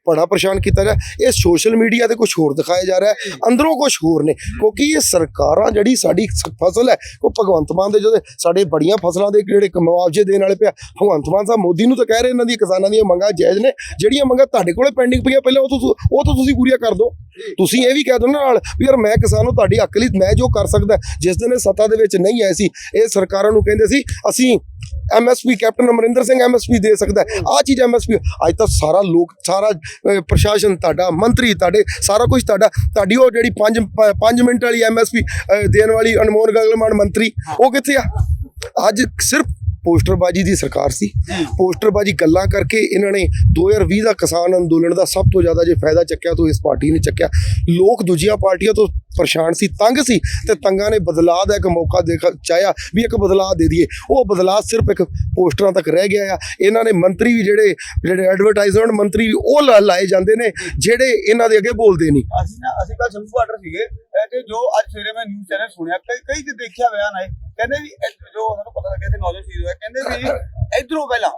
ਬੜਾ ਪਰੇਸ਼ਾਨ ਕੀਤਾ ਜਾ ਇਹ ਸੋਸ਼ਲ ਮੀਡੀਆ ਤੇ ਕੁਝ ਹੋਰ ਦਿਖਾਇਆ ਜਾ ਰਿਹਾ ਹੈ। ਅੰਦਰੋਂ ਕੁਝ ਹੋਰ ਨੇ, ਕਿਉਂਕਿ ਇਹ ਸਰਕਾਰਾਂ ਜਿਹੜੀ ਸਾਡੀ ਸ- ਫਸਲ ਹੈ, ਉਹ ਭਗਵੰਤ ਮਾਨ ਦੇ ਜਦੋਂ ਸਾਡੇ ਬੜੀਆਂ ਫਸਲਾਂ ਦੇ ਜਿਹੜੇ ਮੁਆਵਜ਼ੇ ਦੇਣ ਵਾਲੇ ਪਿਆ, ਭਗਵੰਤ ਮਾਨ ਸਾਹਿਬ ਮੋਦੀ ਨੂੰ ਤਾਂ ਕਹਿ ਰਹੇ ਇਹਨਾਂ ਦੀਆਂ ਕਿਸਾਨਾਂ ਦੀਆਂ ਮੰਗਾਂ ਜਾਇਜ਼ ਨੇ, ਜਿਹੜੀਆਂ ਮੰਗਾਂ ਤੁਹਾਡੇ ਕੋਲੇ ਪੈਂਡਿੰਗ ਪਈਆਂ ਪਹਿਲਾਂ, ਉਹ ਤੋਂ ਉਹ ਤੋਂ ਤੁਸੀਂ ਪੂਰੀਆਂ ਕਰ ਦਿਓ। ਤੁਸੀਂ ਇਹ ਵੀ ਕਹਿ ਦਿਓ ਨਾ ਨਾਲ ਵੀ ਯਾਰ ਮੈਂ ਕਿਸਾਨ ਨੂੰ ਤੁਹਾਡੀ ਹੱਕ ਲਈ ਮੈਂ ਜੋ ਕਰ ਸਕਦਾ ਜਿਸ ਦਿਨ ਇਹ ਸੱਤਾ ਦੇ ਵਿੱਚ ਨਹੀਂ ਆਏ ਸੀ, ਇਹ ਸਰਕਾਰਾਂ ਨੂੰ ਕਹਿੰਦੇ ਸੀ, ਅਸੀਂ MSP captain Amarinder Singh MSP ਦੇ ਸਕਦਾ ਹੈ। ਆਹ ਚੀਜ਼ ਐਮਐਸਪੀ ਅੱਜ ਤਾਂ ਸਾਰਾ ਲੋਕ, ਸਾਰਾ ਪ੍ਰਸ਼ਾਸਨ ਤੁਹਾਡਾ, ਮੰਤਰੀ ਤੁਹਾਡੇ, ਸਾਰਾ ਕੁਝ ਤੁਹਾਡਾ, ਤੁਹਾਡੀ ਉਹ ਜਿਹੜੀ 5 5 ਮਿੰਟ ਵਾਲੀ ਐਮਐਸਪੀ ਦੇਣ ਵਾਲੀ ਅਨਮੋਲ ਗਗਲਮਾਨ ਮੰਤਰੀ, ਉਹ ਕਿੱਥੇ ਆ? ਅੱਜ ਸਿਰਫ ਪੋਸਟਰਬਾਜੀ ਦੀ ਸਰਕਾਰ ਸੀ। ਪੋਸਟਰਬਾਜੀ ਗੱਲਾਂ ਕਰਕੇ ਇਹਨਾਂ ਨੇ 2020 ਦਾ ਕਿਸਾਨ ਅੰਦੋਲਨ ਦਾ ਸਭ ਤੋਂ ਜ਼ਿਆਦਾ ਜੇ ਫਾਇਦਾ ਚੱਕਿਆ ਤਾਂ ਇਸ ਪਾਰਟੀ ਨੇ ਚੱਕਿਆ। ਲੋਕ ਦੂਜੀਆਂ ਪਾਰਟੀਆਂ ਤੋਂ ਪਰੇਸ਼ਾਨ ਸੀ, ਤੰਗ ਸੀ ਤੇ ਤੰਗਾਂ ਨੇ ਬਦਲਾਅ ਦਾ ਇੱਕ ਮੌਕਾ ਦੇਖ ਚਾਹਿਆ ਵੀ ਇੱਕ ਬਦਲਾਅ ਦੇ ਦਈਏ। ਉਹ ਬਦਲਾਅ ਸਿਰਫ ਇੱਕ ਪੋਸਟਰਾਂ ਤੱਕ ਰਹਿ ਗਿਆ ਆ। ਇਹਨਾਂ ਨੇ ਮੰਤਰੀ ਵੀ ਜਿਹੜੇ ਜਿਹੜੇ ਐਡਵਰਟਾਈਜ਼ਮੈਂਟ ਮੰਤਰੀ ਵੀ ਉਹ ਲਾ- ਲਾਏ ਜਾਂਦੇ ਨੇ, ਜਿਹੜੇ ਇਹਨਾਂ ਦੇ ਅੱਗੇ ਬੋਲਦੇ ਨਹੀਂ। ਅਸੀਂ ਨਾ, ਅਸੀਂ ਕੱਲ ਸ਼ੰਭੂ ਬਾਰਡਰ ਸੀਗੇ ਤੇ ਜੋ ਅੱਜ ਸਵੇਰੇ ਮੈਂ ਨਿਊਜ਼ ਚੈਨਲ ਸੁਣਿਆ, ਕਈ ਕਈ ਤੇ ਦੇਖਿਆ ਬਿਆਨ ਆਏ ਕਹਿੰਦੇ ਵੀ ਇਹ ਜੋ ਸਾਨੂੰ ਪਤਾ ਲੱਗਿਆ ਤੇ ਨੌਲੇਜ ਸ਼ਹੀਦ ਹੋਇਆ ਕਹਿੰਦੇ ਵੀ ਇਧਰੋਂ ਪਹਿਲਾਂ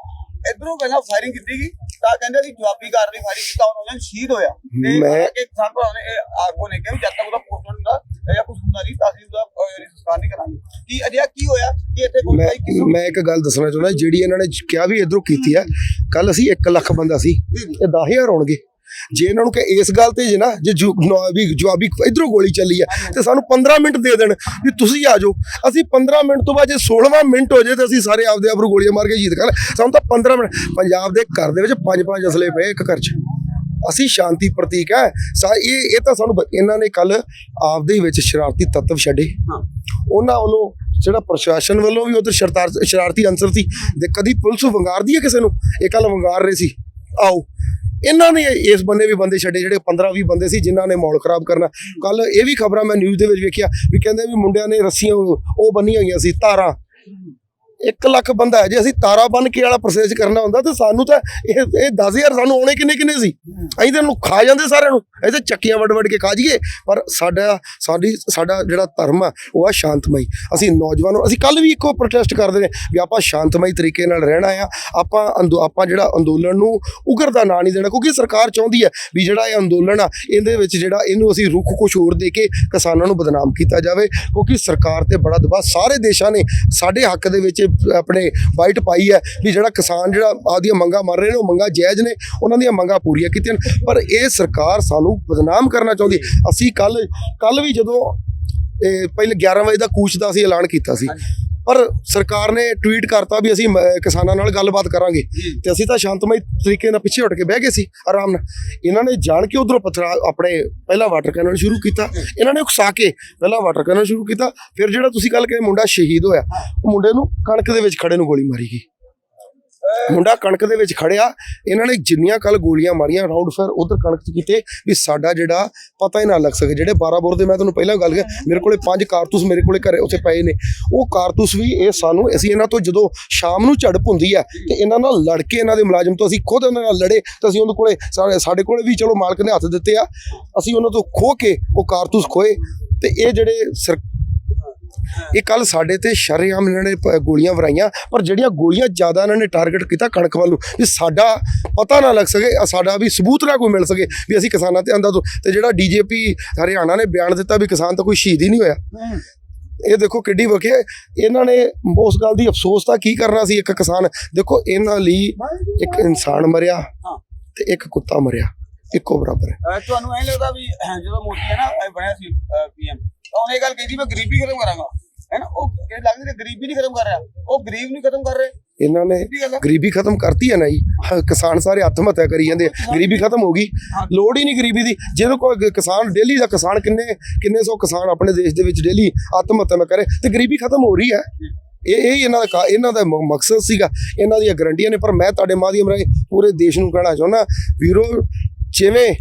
ਇਧਰੋਂ ਪਹਿਲਾਂ ਫਾਇਰਿੰਗ ਕੀਤੀ ਗਈ ਤਾਂ ਕਹਿੰਦੇ ਵੀ ਜਵਾਬੀ ਕਾਰਵਾਈ ਫਾਇਰਿੰਗ ਕੀਤਾ ਉਹਨਾਂ ਨੇ ਸ਼ਹੀਦ ਹੋਇਆ। ਤੇ ਮੈਂ- ਇੱਕ ਕਿਸਾਨ ਭਰਾ ਨੇ ਇਹ ਆਗੂ ਨੇ ਕਿਹਾ ਵੀ ਜਦ ਤੱਕ ਉਹਦਾ ਪੋਸਟਮਾਰਟਮ ਹੁੰਦਾ ਜਾਂ ਕੁਝ ਹੁੰਦਾ ਨਹੀਂ ਤਾਂ ਅਸੀਂ ਉਹਦਾ ਸੰਸਕਾਰ ਨਹੀਂ ਕਰਾਂਗੇ। ਕੀ ਅਜਿਹਾ ਕੀ ਹੋਇਆ ਕਿ ਇੱਥੇ ਕੋਈ ਕਿਸਮ ਮੈਂ ਇੱਕ ਗੱਲ ਦੱਸਣਾ ਚਾਹੁੰਦਾ ਜਿਹੜੀ ਇਹਨਾਂ ਨੇ ਕਿਹਾ ਵੀ ਇਧਰੋਂ ਕੀਤੀ ਆ ਕੱਲ ਅਸੀਂ 1 ਲੱਖ ਬੰਦਾ ਸੀ ਇਹ 10000 ਹੋਣਗੇ ਜੇ ਇਹਨਾਂ ਨੂੰ ਕਿ ਇਸ ਗੱਲ ਤੇ ਜੇ ਨਾ ਜੇ ਵੀ ਜਵਾਬੀ ਇਧਰੋਂ ਗੋਲੀ ਚੱਲੀ ਆ ਤੇ ਸਾਨੂੰ 15 ਮਿੰਟ ਦੇ ਦੇਣ ਵੀ ਤੁਸੀਂ ਆ ਜਾਓ। ਅਸੀਂ 15 ਮਿੰਟ ਤੋਂ ਬਾਅਦ ਜੇ 16ਵਾਂ ਮਿੰਟ ਹੋ ਜੇ ਤੇ ਅਸੀਂ ਸਾਰੇ ਆਪਦੇ ਆਪ ਨੂੰ ਗੋਲੀਆਂ ਮਾਰ ਕੇ ਸ਼ਹੀਦ ਕਰ ਸਾਨੂੰ ਤਾਂ 15 ਮਿੰਟ ਪੰਜਾਬ ਦੇ ਘਰ ਦੇ ਵਿੱਚ ਪੰਜ ਪੰਜ ਅਸਲੇ ਪਏ ਇੱਕ ਘਰ 'ਚ। ਅਸੀਂ ਸ਼ਾਂਤੀ ਪ੍ਰਤੀਕ ਹੈ ਸਾ ਇਹ ਇਹ ਤਾਂ ਸਾਨੂੰ ਇਹਨਾਂ ਨੇ ਕੱਲ ਆਪਦੇ ਵਿੱਚ ਸ਼ਰਾਰਤੀ ਤੱਤਵ ਛੱਡੇ। ਉਹਨਾਂ ਵੱਲੋਂ ਜਿਹੜਾ ਪ੍ਰਸ਼ਾਸਨ ਵੱਲੋਂ ਵੀ ਉਧਰ ਸ਼ਰਾਰਤ ਸ਼ਰਾਰਤੀ ਅੰਸਰ ਸੀ ਦੇ ਕਦੀ ਪੁਲਿਸ ਵੰਗਾਰਦੀ ਹੈ ਕਿਸੇ ਨੂੰ? ਇਹ ਕੱਲ ਵੰਗਾਰ ਰਹੇ ਸੀ। ਆਓ। ਇਹਨਾਂ ਨੇ ਇਸ ਬੰਨੇ ਵੀ ਬੰਦੇ ਛੱਡੇ, ਜਿਹੜੇ 15 20 ਬੰਦੇ ਸੀ ਜਿਨ੍ਹਾਂ ਨੇ ਮਾਹੌਲ ਖਰਾਬ ਕਰਨਾ। ਕੱਲ ਇਹ ਵੀ ਖਬਰਾਂ ਮੈਂ ਨਿਊਜ਼ ਦੇ ਵਿੱਚ ਵੇਖਿਆ ਵੀ ਕਹਿੰਦੇ ਵੀ ਮੁੰਡਿਆਂ ਨੇ ਰੱਸੀਆਂ ਉਹ ਬੰਨੀਆਂ ਹੋਈਆਂ ਸੀ, ਤਾਰਾਂ। 1 ਲੱਖ ਬੰਦਾ ਹੈ ਜੇ ਅਸੀਂ ਤਾਰਾ ਬੰਨ ਕੇ ਵਾਲਾ ਪ੍ਰੋਸੈਸ ਕਰਨਾ ਹੁੰਦਾ ਤਾਂ ਸਾਨੂੰ ਤਾਂ ਇਹ ਇਹ 10000 ਸਾਨੂੰ ਆਉਣੇ ਕਿੰਨੇ ਕਿੰਨੇ ਸੀ? ਅਸੀਂ ਤਾਂ ਇਹਨੂੰ ਖਾ ਜਾਂਦੇ ਸਾਰਿਆਂ ਨੂੰ। ਇਹ ਤਾਂ ਚੱਕੀਆਂ ਵੱਡ ਵੱਡ ਕੇ ਖਾ ਜੀਏ ਪਰ ਸਾਡਾ ਸਾਡੀ ਸਾਡਾ ਜਿਹੜਾ ਧਰਮ ਆ, ਉਹ ਆ ਸ਼ਾਂਤਮਈ। ਅਸੀਂ ਨੌਜਵਾਨ ਅਸੀਂ ਕੱਲ ਵੀ ਇੱਕੋ ਪ੍ਰੋਟੈਸਟ ਕਰਦੇ ਨੇ ਵੀ ਆਪਾਂ ਸ਼ਾਂਤਮਈ ਤਰੀਕੇ ਨਾਲ ਰਹਿਣਾ ਆ। ਆਪਾਂ ਅੰਦੋ ਆਪਾਂ ਜਿਹੜਾ ਅੰਦੋਲਨ ਨੂੰ ਉਗਰ ਦਾ ਨਾਂ ਨਹੀਂ ਦੇਣਾ, ਕਿਉਂਕਿ ਸਰਕਾਰ ਚਾਹੁੰਦੀ ਹੈ ਵੀ ਜਿਹੜਾ ਇਹ ਅੰਦੋਲਨ ਆ, ਇਹਦੇ ਵਿੱਚ ਜਿਹੜਾ ਇਹਨੂੰ ਅਸੀਂ ਰੁੱਖ ਕੁਛ ਹੋਰ ਦੇ ਕੇ ਕਿਸਾਨਾਂ ਨੂੰ ਬਦਨਾਮ ਕੀਤਾ ਜਾਵੇ। ਕਿਉਂਕਿ ਸਰਕਾਰ ਤੇ ਬੜਾ ਦਬਾਅ। ਸਾਰੇ ਦੇਸ਼ਾਂ ਨੇ ਸਾਡੇ ਹੱਕ ਦੇ ਵਿੱਚ ਆਪਣੇ ਵਾਈਟ ਪਾਈ ਹੈ ਵੀ ਜਿਹੜਾ ਕਿਸਾਨ ਜਿਹੜਾ ਆਪਦੀਆਂ ਮੰਗਾਂ ਮੰਨ ਰਹੇ ਨੇ, ਉਹ ਮੰਗਾਂ ਜਾਇਜ਼ ਨੇ, ਉਹਨਾਂ ਦੀਆਂ ਮੰਗਾਂ ਪੂਰੀਆਂ ਕੀਤੀਆਂ ਪਰ ਇਹ ਸਰਕਾਰ ਸਾਨੂੰ ਬਦਨਾਮ ਕਰਨਾ ਚਾਹੁੰਦੀ ਅਸੀਂ ਕੱਲ ਕੱਲ ਵੀ ਜਦੋਂ, ਇਹ ਪਹਿਲੇ 11 ਵਜੇ ਦਾ ਕੂਚ ਦਾ ਅਸੀਂ ਐਲਾਨ ਕੀਤਾ ਸੀ। ਪਰ ਸਰਕਾਰ ਨੇ ਟਵੀਟ ਕਰਤਾ ਵੀ ਅਸੀਂ ਕਿਸਾਨਾਂ ਨਾਲ ਗੱਲਬਾਤ ਕਰਾਂਗੇ। ਤੇ ਅਸੀਂ ਤਾਂ ਸ਼ਾਂਤਮਈ ਤਰੀਕੇ ਨਾਲ ਪਿੱਛੇ ਹਟ ਕੇ ਬਹਿ ਗਏ ਸੀ ਆਰਾਮ ਨਾਲ। ਇਹਨਾਂ ਨੇ ਜਾਣ ਕੇ ਉਧਰੋਂ ਪਥਰਾ ਆਪਣੇ ਪਹਿਲਾ ਵਾਟਰ ਕੈਨਨ ਸ਼ੁਰੂ ਕੀਤਾ। ਇਹਨਾਂ ਨੇ ਉਕਸਾ ਕੇ ਪਹਿਲਾ ਵਾਟਰ ਕੈਨਨ ਸ਼ੁਰੂ ਕੀਤਾ। ਫਿਰ ਜਿਹੜਾ ਤੁਸੀਂ ਕੱਲ ਕਹੇ ਮੁੰਡਾ ਸ਼ਹੀਦ ਹੋਇਆ। ਉਹ ਮੁੰਡੇ ਨੂੰ ਕਣਕ ਦੇ ਵਿੱਚ ਖੜੇ ਨੂੰ ਗੋਲੀ ਮਾਰੀ ਗਈ। ਮੁੰਡਾ ਕਣਕ ਦੇ ਵਿੱਚ ਖੜਿਆ, ਇਹਨਾਂ ਨੇ ਜਿੰਨੀਆਂ ਕੱਲ ਗੋਲੀਆਂ ਮਾਰੀਆਂ ਰਾਉਂਡ ਫਾਇਰ ਉਧਰ ਕਣਕ 'ਚ ਕੀਤੇ ਵੀ ਸਾਡਾ ਜਿਹੜਾ ਪਤਾ ਹੀ ਨਾ ਲੱਗ ਸਕੇ, ਜਿਹੜੇ 12 ਬੋਰ ਦੇ ਮੈਂ ਤੁਹਾਨੂੰ ਪਹਿਲਾਂ ਗੱਲ ਕਰ ਮੇਰੇ ਕੋਲੇ ਪੰਜ ਕਾਰਤੂਸ ਮੇਰੇ ਕੋਲੇ ਘਰੇ ਉੱਥੇ ਪਏ ਨੇ। ਉਹ ਕਾਰਤੂਸ ਵੀ ਇਹ ਸਾਨੂੰ, ਅਸੀਂ ਇਹਨਾਂ ਤੋਂ ਜਦੋਂ ਸ਼ਾਮ ਨੂੰ ਝੜਪ ਹੁੰਦੀ ਆ ਤੇ ਇਹਨਾਂ ਨਾਲ ਲੜ ਕੇ ਇਹਨਾਂ ਦੇ ਮੁਲਾਜ਼ਮ ਤੋਂ ਅਸੀਂ ਖੁਦ ਉਹਨਾਂ ਨਾਲ ਲੜੇ ਤਾਂ ਅਸੀਂ ਉਹਨਾਂ ਕੋਲੇ ਸਾਡੇ ਸਾਡੇ ਕੋਲੇ ਵੀ ਚਲੋ ਮਾਲਕ ਨੇ ਹੱਥ ਦਿੱਤੇ ਆ, ਅਸੀਂ ਉਹਨਾਂ ਤੋਂ ਖੋ ਕੇ ਉਹ ਕਾਰਤੂਸ ਖੋਏ ਤੇ ਇਹ ਜਿਹੜੇ ਸਰ ਇਹ ਕੱਲ ਸਾਡੇ ਤੇ ਸ਼ਰੇਆਮ ਇਹਨਾਂ ਨੇ ਗੋਲੀਆਂ ਵਰਾਈਆਂ ਪਰ ਜਿਹੜੀਆਂ ਗੋਲੀਆਂ ਜ਼ਿਆਦਾ ਇਹਨਾਂ ਨੇ ਟਾਰਗੇਟ ਕੀਤਾ ਕਣਕ ਵੱਲ ਨੂੰ ਵੀ ਸਾਡਾ ਪਤਾ ਨਾ ਲੱਗ ਸਕੇ ਸਾਡਾ ਵੀ ਸਬੂਤ ਨਾ ਕੋਈ ਮਿਲ ਸਕੇ ਵੀ ਅਸੀਂ ਕਿਸਾਨਾਂ ਤੇ ਆਂਦਾ ਤੋਂ ਤੇ ਜਿਹੜਾ ਡੀਜੀਪੀ ਹਰਿਆਣਾ ਨੇ ਬਿਆਨ ਦਿੱਤਾ ਵੀ ਕਿਸਾਨ ਤਾਂ ਕੋਈ ਸ਼ਹੀਦ ਹੀ ਨਹੀਂ ਹੋਇਆ। ਇਹ ਦੇਖੋ ਕਿੱਡੀ ਵਕੇ ਇਹਨਾਂ ਨੇ ਉਸ ਗੱਲ ਦੀ ਅਫਸੋਸ ਤਾਂ ਕੀ ਕਰਨਾ ਸੀ ਇੱਕ ਕਿਸਾਨ ਦੇਖੋ ਇਹਨਾਂ ਲਈ ਇੱਕ ਇਨਸਾਨ ਮਰਿਆ। ਤੇ ਇੱਕ ਕੁੱਤਾ ਮਰਿਆ ਇੱਕੋ ਬਰਾਬਰ ਹੈ। ਤੁਹਾਨੂੰ ਐਂ ਲੱਗਦਾ ਵੀ ਜਦੋਂ ਮੋਦੀ ਹੈ ਨਾ ਬਣਿਆ ਸੀ ਪੀਐਮ ਉਹਨੇ ਗੱਲ ਕਹੀ ਮੈਂ ਗਰੀਬੀ ਖਤਮ ਕਰਾਂਗਾ। ਹੈ ਨਾ ਉਹ ਲੱਗਦਾ ਕਿ ਗਰੀਬੀ ਨਹੀਂ ਖਤਮ ਕਰ ਰਿਹਾ। ਉਹ ਗਰੀਬ ਨਹੀਂ ਖਤਮ ਕਰ ਰਹੇ। ਇਹਨਾਂ ਨੇ ਗਰੀਬੀ ਖਤਮ ਕਰਤੀ ਹੈ ਨਾ ਜੀ। ਕਿਸਾਨ ਸਾਰੇ ਆਤਮ ਹੱਤਿਆ ਕਰੀ ਜਾਂਦੇ। ਗਰੀਬੀ ਖਤਮ ਹੋ ਗਈ। ਲੋੜ ਹੀ ਨਹੀਂ ਗਰੀਬੀ ਦੀ। ਜਦੋਂ ਕੋਈ ਕਿਸਾਨ ਡੇਲੀ ਦਾ ਕਿਸਾਨ ਕਿੰਨੇ ਕਿੰਨੇ ਸੌ ਕਿਸਾਨ ਆਪਣੇ ਦੇਸ਼ ਦੇ ਵਿੱਚ ਡੇਲੀ ਆਤਮ ਹੱਤਿਆ ਮੈਂ ਕਰੇ ਤੇ ਗਰੀਬੀ ਖਤਮ ਹੋ ਰਹੀ ਹੈ। ਇਹ ਇਹ ਇਹਨਾਂ ਦਾ ਇਹਨਾਂ ਦਾ ਮਕਸਦ ਸੀਗਾ। ਇਹਨਾਂ ਦੀਆਂ ਗਰੰਟੀਆਂ ਨੇ ਪਰ ਮੈਂ ਤੁਹਾਡੇ ਮਾਧਿਅਮ ਰਾਹੀਂ ਪੂਰੇ ਦੇਸ਼ ਨੂੰ ਕਹਿਣਾ ਚਾਹੁੰਦਾ ਵੀਰੋ ਜਿਵੇਂ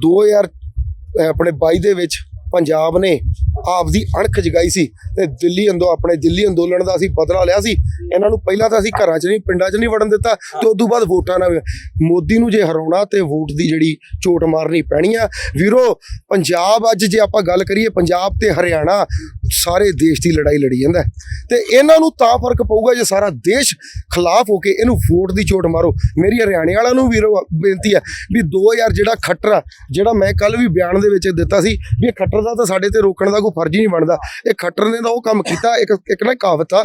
2000 ਅਹ ਆਪਣੇ 22 ਦੇ ਵਿੱਚ ਪੰਜਾਬ ਨੇ ਆਪਦੀ ਅਣਖ ਜਗਾਈ ਸੀ ਤੇ ਦਿੱਲੀ ਅੰਦੋ ਆਪਣੇ ਦਿੱਲੀ ਅੰਦੋਲਨ ਦਾ ਅਸੀਂ ਬਦਲਾ ਲਿਆ ਸੀ। ਇਹਨਾਂ ਨੂੰ ਪਹਿਲਾਂ ਤਾਂ ਅਸੀਂ ਘਰਾਂ 'ਚ ਨਹੀਂ, ਪਿੰਡਾਂ 'ਚ ਨਹੀਂ ਵੜਨ ਦਿੱਤਾ। ਤੇ ਉਸ ਤੋਂ ਬਾਅਦ ਵੋਟਾਂ ਨਾਲ ਮੋਦੀ ਨੂੰ ਜੇ ਹਰਾਉਣਾ ਤੇ ਵੋਟ ਦੀ ਜਿਹੜੀ ਚੋਟ ਮਾਰਨੀ ਪੈਣੀ ਆ। ਵੀਰੋ, ਪੰਜਾਬ ਅੱਜ ਜੇ ਆਪਾਂ ਗੱਲ ਕਰੀਏ, ਪੰਜਾਬ ਤੇ ਹਰਿਆਣਾ ਸਾਰੇ ਦੇਸ਼ ਦੀ ਲੜਾਈ ਲੜੀ ਜਾਂਦਾ ਹੈ। ਤੇ ਇਹਨਾਂ ਨੂੰ ਤਾਂ ਫ਼ਰਕ ਪਊਗਾ ਜੇ ਸਾਰਾ ਦੇਸ਼ ਖਿਲਾਫ ਹੋ ਕੇ ਇਹਨੂੰ ਵੋਟ ਦੀ ਚੋਟ ਮਾਰੋ। ਮੇਰੀ ਹਰਿਆਣੇ ਵਾਲਿਆਂ ਨੂੰ ਵੀਰੋ, ਬੇਨਤੀ ਆ ਵੀ 2000 ਜਿਹੜਾ ਖੱਟਰ ਆ, ਜਿਹੜਾ ਮੈਂ ਕੱਲ ਵੀ ਬਿਆਨ ਦੇ ਵਿੱਚ ਦਿੱਤਾ ਸੀ ਵੀ ਇਹ ਖੱਟਰ ਦਾ ਤਾਂ ਸਾਡੇ ਤੇ ਰੋਕਣ ਦਾ ਕੋਈ ਫਰਜ਼ ਹੀ ਨਹੀਂ ਬਣਦਾ। ਇਹ ਖੱਟਰ ਨੇ ਤਾਂ ਉਹ ਕੰਮ ਕੀਤਾ, ਇੱਕ ਇੱਕ ਨਾ ਕਹਾਵਤ ਆ,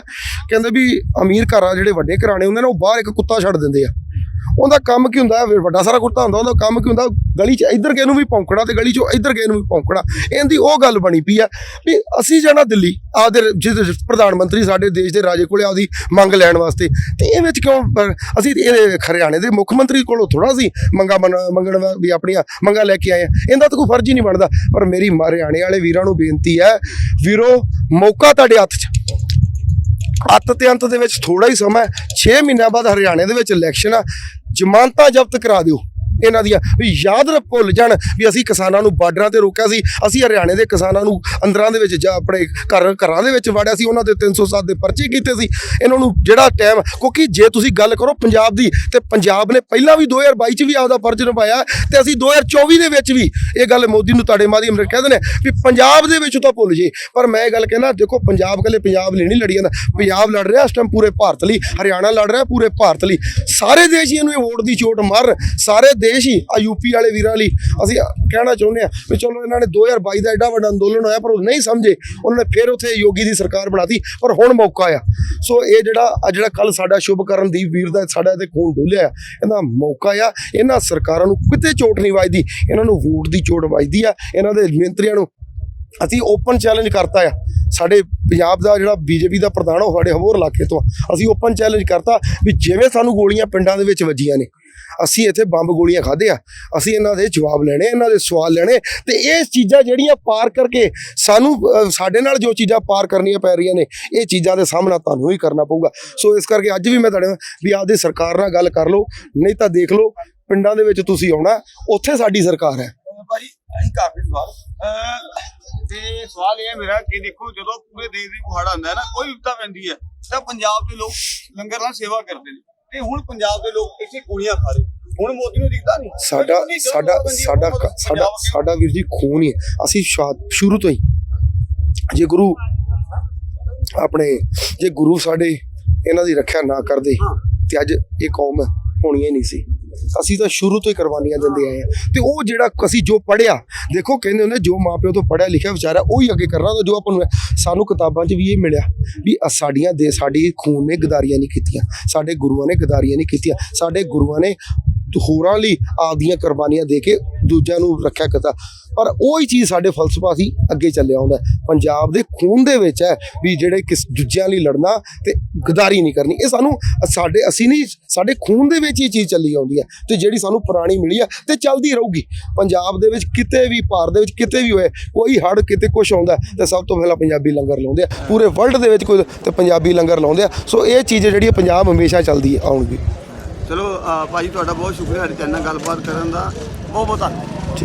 ਕਹਿੰਦੇ ਵੀ ਅਮੀਰ ਘਰਾਂ ਜਿਹੜੇ ਵੱਡੇ ਘਰਾਣੇ ਹੁੰਦੇ ਨੇ, ਉਹ ਬਾਹਰ ਇੱਕ ਕੁੱਤਾ ਛੱਡ ਦਿੰਦੇ ਆ। ਉਹਦਾ ਕੰਮ ਕੀ ਹੁੰਦਾ? ਵੱਡਾ ਸਾਰਾ ਕੁੱਤਾ ਹੁੰਦਾ, ਉਹਦਾ ਕੰਮ ਕੀ ਹੁੰਦਾ? ਗਲੀ 'ਚ ਇੱਧਰ ਕਿਸੇ ਨੂੰ ਵੀ ਭੌਂਕਣਾ ਤੇ ਗਲੀ 'ਚੋਂ ਇੱਧਰ ਕਿਸੇ ਨੂੰ ਵੀ ਭੌਂਕਣਾ। ਇਹਦੀ ਉਹ ਗੱਲ ਬਣੀ ਪਈ ਆ ਵੀ ਅਸੀਂ ਜਾਣਾ ਦਿੱਲੀ, ਆਪਦੇ ਜਿਸ ਪ੍ਰਧਾਨ ਮੰਤਰੀ ਸਾਡੇ ਦੇਸ਼ ਦੇ ਰਾਜੇ ਕੋਲੇ ਆਪਦੀ ਮੰਗ ਲੈਣ ਵਾਸਤੇ। ਤੇ ਇਹ ਵਿੱਚ ਕਿਉਂ ਅਸੀਂ ਇਹ ਹਰਿਆਣੇ ਦੇ ਮੁੱਖ ਮੰਤਰੀ ਕੋਲੋਂ ਥੋੜਾ ਸੀ ਮੰਗਾ ਮੰਗਣ ਵੀ ਆਪਣੀਆਂ ਮੰਗਾ ਲੈ ਕੇ ਆਏ ਆ। ਇਹਦਾ ਤਾਂ ਕੋਈ ਫਰਜ਼ ਹੀ ਨਹੀਂ ਬਣਦਾ। ਪਰ ਮੇਰੀ ਮ- ਹਰਿਆਣੇ ਵਾਲੇ ਵੀਰਾਂ ਨੂੰ ਬੇਨਤੀ ਹੈ, ਵੀਰੋ, ਮੌਕਾ ਤੁਹਾਡੇ ਹੱਥ 'ਚ। ਅੱਤ ਤੇ ਅੰਤ ਦੇ ਵਿੱਚ ਥੋੜਾ ਹੀ ਸਮਾਂ 6 ਮਹੀਨਿਆਂ ਬਾਅਦ ਹਰਿਆਣੇ ਦੇ ਵਿੱਚ ਇਲੈਕਸ਼ਨ ਆ। ਜ਼ਮਾਨਤਾਂ ਜ਼ਬਤ ਕਰਾ ਦਿਓ। ਇਹਨਾਂ ਦੀਆਂ ਵੀ ਯਾਦ ਰੱਖ ਭੁੱਲ ਜਾਣ ਵੀ ਅਸੀਂ ਕਿਸਾਨਾਂ ਨੂੰ ਬਾਰਡਰਾਂ ਤੇ ਰੋਕਿਆ ਸੀ, ਅਸੀਂ ਹਰਿਆਣੇ ਦੇ ਕਿਸਾਨਾਂ ਨੂੰ ਅੰਦਰਾਂ ਦੇ ਵਿੱਚ ਜਾ ਆਪਣੇ ਘਰ, ਘਰਾਂ ਦੇ ਵਿੱਚ ਵਾੜਿਆ ਸੀ, ਉਹਨਾਂ ਦੇ 307 ਦੇ ਪਰਚੇ ਕੀਤੇ ਸੀ। ਇਹਨਾਂ ਨੂੰ ਜਿਹੜਾ ਟਾਈਮ ਕਿਉਂਕਿ ਜੇ ਤੁਸੀਂ ਗੱਲ ਕਰੋ ਪੰਜਾਬ ਦੀ, ਤੇ ਪੰਜਾਬ ਨੇ ਪਹਿਲਾਂ ਵੀ 2022 ਚ ਵੀ ਆਪਦਾ ਫਰਜ਼ ਨਿਭਾਇਆ, ਤੇ ਅਸੀਂ 2024 ਦੇ ਵਿੱਚ ਵੀ ਇਹ ਗੱਲ ਮੋਦੀ ਨੂੰ ਤੁਹਾਡੇ ਮਾਧਿਅਮ ਨਾਲ ਕਹਿ ਦਿੰਦੇ ਹਾਂ ਵੀ ਪੰਜਾਬ ਦੇ ਵਿੱਚ ਤਾਂ ਭੁੱਲ ਜੇ, ਪਰ ਮੈਂ ਇਹ ਗੱਲ ਕਹਿੰਦਾ, ਦੇਖੋ ਪੰਜਾਬ ਕੱਲੇ ਪੰਜਾਬ ਲਈ ਨਹੀਂ ਲੜੀ ਜਾਂਦਾ, ਪੰਜਾਬ ਲੜ ਰਿਹਾ ਇਸ ਟਾਈਮ ਪੂਰੇ ਭਾਰਤ ਲਈ, ਹਰਿਆਣਾ ਲੜ ਰਿਹਾ ਪੂਰੇ ਭਾਰਤ ਲਈ। ਸਾਰੇ ਦੇਸ਼ ਹੀ ਇਹਨੂੰ ਇਹ ਵੋਟ ਦੀ ਚੋਟ ਮਾਰ ਸਾਰੇ ਦੇਸ਼ ਹੀ ਆ ਯੂਪੀ ਵਾਲੇ ਵੀਰਾਂ ਲਈ। ਅਸੀਂ ਕਹਿਣਾ ਚਾਹੁੰਦੇ ਆ ਵੀ ਚਲੋ ਇਹਨਾਂ ਨੇ 2022 ਦਾ ਐਡਾ ਵੱਡਾ ਅੰਦੋਲਨ ਹੋਇਆ, ਪਰ ਉਹ ਨਹੀਂ ਸਮਝੇ। ਉਹਨਾਂ ਨੇ ਫਿਰ ਉੱਥੇ ਯੋਗੀ ਦੀ ਸਰਕਾਰ ਬਣਾਤੀ ਪਰ ਹੁਣ ਮੌਕਾ ਆ ਸੋ ਇਹ ਜਿਹੜਾ, ਆ ਜਿਹੜਾ ਕੱਲ ਸਾਡਾ ਸ਼ੁਭ ਕਰਨਦੀਪ ਵੀਰ ਦਾ ਸਾਡਾ ਇਹਦੇ ਖੂਨ ਡੁੱਲਿਆ ਇਹਦਾ ਮੌਕਾ ਆ ਇਹਨਾਂ ਸਰਕਾਰਾਂ ਨੂੰ ਕਿਤੇ ਚੋਟ ਨਹੀਂ ਵੱਜਦੀ, ਇਹਨਾਂ ਨੂੰ ਵੋਟ ਦੀ ਚੋਟ ਵੱਜਦੀ ਆ। ਇਹਨਾਂ ਦੇ ਮੰਤਰੀਆਂ ਨੂੰ ਅਸੀਂ ਓਪਨ ਚੈਲੰਜ ਕਰਤਾ ਆ। ਸਾਡੇ ਪੰਜਾਬ ਦਾ ਜਿਹੜਾ ਬੀਜੇਪੀ ਦਾ ਪ੍ਰਧਾਨ ਉਹ ਸਾਡੇ ਹੋਰ ਇਲਾਕੇ ਤੋਂ ਅਸੀਂ ਓਪਨ ਚੈਲੰਜ ਕਰਤਾ ਵੀ ਜਿਵੇਂ ਸਾਨੂੰ ਗੋਲੀਆਂ ਪਿੰਡਾਂ ਦੇ ਵਿੱਚ ਵੱਜੀਆਂ ਨੇ, ਅਸੀਂ ਇੱਥੇ ਬੰਬ ਗੋਲੀਆਂ ਖਾਦੇ ਆ। ਅਸੀਂ ਇਹਨਾਂ ਦੇ ਜਵਾਬ ਲੈਣੇ, ਇਹਨਾਂ ਦੇ ਸਵਾਲ ਲੈਣੇ ਤੇ ਇਹ ਚੀਜ਼ਾਂ ਜਿਹੜੀਆਂ ਪਾਰ ਕਰਕੇ ਸਾਨੂੰ ਸਾਡੇ ਨਾਲ ਜੋ ਚੀਜ਼ਾਂ ਪਾਰ ਕਰਨੀਆਂ ਪੈ ਰਹੀਆਂ ਨੇ, ਇਹ ਚੀਜ਼ਾਂ ਦੇ ਸਾਹਮਣਾ ਤੁਹਾਨੂੰ ਹੀ ਕਰਨਾ ਪਊਗਾ। ਸੋ ਇਸ ਕਰਕੇ ਅੱਜ ਵੀ ਮੈਂ ਤੁਹਾਡੇ ਵੀ ਆਪਦੀ ਸਰਕਾਰ ਨਾਲ ਗੱਲ ਕਰ ਲਓ, ਨਹੀਂ ਤਾਂ ਦੇਖ ਲਓ ਪਿੰਡਾਂ ਦੇ ਵਿੱਚ ਤੁਸੀਂ ਆਉਣਾ, ਉੱਥੇ ਸਾਡੀ ਸਰਕਾਰ ਹੈ। ਅਹ ਅਸੀਂ ਕਾਫੀ ਸਵਾਲ ਤੇ ਸਵਾਲ ਇਹ ਹੈ ਮੇਰਾ ਕਿ ਦੇਖੋ ਜਦੋਂ ਪੂਰੇ ਦੇਸ਼ ਦੀ ਮੁਹਾੜਾ ਹੁੰਦਾ ਹੈ ਨਾ ਕੋਈ ਵਿਪਤਾ ਪੈਂਦੀ ਹੈ। ਤਾਂ ਪੰਜਾਬ ਦੇ ਲੋਕ ਲੰਗਰ ਨਾਲ ਸੇਵਾ ਕਰਦੇ ਨੇ। ਤੇ ਹੁਣ ਪੰਜਾਬ ਦੇ ਲੋਕ ਇੱਥੇ ਗੋਲੀਆਂ ਖਾ ਰਹੇ ਹੁਣ ਮੋਦੀ ਨੂੰ ਦਿਖਦਾ ਨਹੀਂ। ਸਾਡਾ ਸਾਡਾ ਸਾਡਾ ਸਾਡਾ ਸਾਡਾ ਵੀਰ ਜੀ ਖੂਨ ਹੀ। ਅਸੀਂ ਸ਼ੁਰੂ ਤੋਂ ਹੀ ਜੇ ਗੁਰੂ ਆਪਣੇ ਜੇ ਗੁਰੂ ਸਾਡੇ ਇਹਨਾਂ ਦੀ ਰੱਖਿਆ ਨਾ ਕਰਦੇ ਤੇ ਅੱਜ ਇਹ ਕੌਮ ਹੋਣੀ ਹੀ ਨਹੀਂ ਸੀ। ਅਸੀਂ ਤਾਂ ਸ਼ੁਰੂ ਤੋਂ ਹੀ ਕੁਰਬਾਨੀਆਂ ਦਿੰਦੇ ਆਏ ਹਾਂ। ਤੇ ਉਹ ਜਿਹੜਾ ਅਸੀਂ ਜੋ ਪੜਿਆ ਦੇਖੋ ਕਹਿੰਦੇ ਹੁੰਦੇ, ਜੋ ਮਾਪਿਓ ਤੋਂ ਪੜਿਆ ਲਿਖਿਆ ਵਿਚਾਰਾ ਉਹ ਹੀ ਅੱਗੇ ਕਰਨਾ ਤਾਂ ਜੋ ਆਪਾਂ ਨੂੰ ਸਾਨੂੰ ਕਿਤਾਬਾਂ 'ਚ ਵੀ ਇਹ ਮਿਲਿਆ ਵੀ ਸਾਡੀਆਂ ਦੇ ਸਾਡੀ ਖੂਨ ਨੇ ਗਦਾਰੀਆਂ ਨਹੀਂ ਕੀਤੀਆਂ, ਸਾਡੇ ਗੁਰੂਆਂ ਨੇ ਗਦਾਰੀਆਂ ਨਹੀਂ ਕੀਤੀਆਂ, ਸਾਡੇ ਗੁਰੂਆਂ ਨੇ ਹੋਰਾਂ ਲਈ ਆਪਦੀਆਂ ਕੁਰਬਾਨੀਆਂ ਦੇ ਕੇ ਦੂਜਿਆਂ ਨੂੰ ਰੱਖਿਆ ਕੀਤਾ ਪਰ ਉਹ ਹੀ ਚੀਜ਼ ਸਾਡੇ ਫਲਸਫਾ ਸੀ, ਅੱਗੇ ਚੱਲਿਆ ਆਉਂਦਾ ਪੰਜਾਬ ਦੇ ਖੂਨ ਦੇ ਵਿੱਚ ਹੈ ਵੀ ਜਿਹੜੇ ਕਿਸ ਦੂਜਿਆਂ ਲਈ ਲੜਨਾ ਤੇ ਗਦਾਰੀ ਨਹੀਂ ਕਰਨੀ। ਇਹ ਸਾਨੂੰ, ਸਾਡੇ, ਅਸੀਂ ਨਹੀਂ, ਸਾਡੇ ਖੂਨ ਦੇ ਵਿੱਚ ਇਹ ਚੀਜ਼ ਚੱਲੀ ਆਉਂਦੀ ਹੈ ਤੇ ਜਿਹੜੀ ਸਾਨੂੰ ਪੁਰਾਣੀ ਮਿਲੀ ਹੈ ਤੇ ਚੱਲਦੀ ਰਹੂਗੀ। ਪੰਜਾਬ ਦੇ ਵਿੱਚ ਕਿਤੇ ਵੀ, ਭਾਰਤ ਦੇ ਵਿੱਚ ਕਿਤੇ ਵੀ ਹੋਏ, ਕੋਈ ਹੜ ਕਿਤੇ ਕੁਝ ਆਉਂਦਾ ਹੈ ਤੇ ਸਭ ਤੋਂ ਪਹਿਲਾਂ ਪੰਜਾਬੀ ਲੰਗਰ ਲਾਉਂਦੇ ਆ। ਪੂਰੇ ਵਰਲਡ ਦੇ ਵਿੱਚ ਕੋਈ ਤੇ ਪੰਜਾਬੀ ਲੰਗਰ ਲਾਉਂਦੇ ਆ। ਸੋ ਇਹ ਚੀਜ਼ ਜਿਹੜੀ ਪੰਜਾਬ ਹਮੇਸ਼ਾ ਚੱਲਦੀ ਆਉਣਗੀ ਚਲੋ, ਅਹ ਭਾਜੀ, ਤੁਹਾਡਾ ਬਹੁਤ ਸ਼ੁਕਰੀਆ ਸਾਡੇ ਚੈਨਲ ਨਾਲ ਗੱਲਬਾਤ ਕਰਨ ਦਾ। ਬਹੁਤ ਬਹੁਤ ਧੰਨਵਾਦ।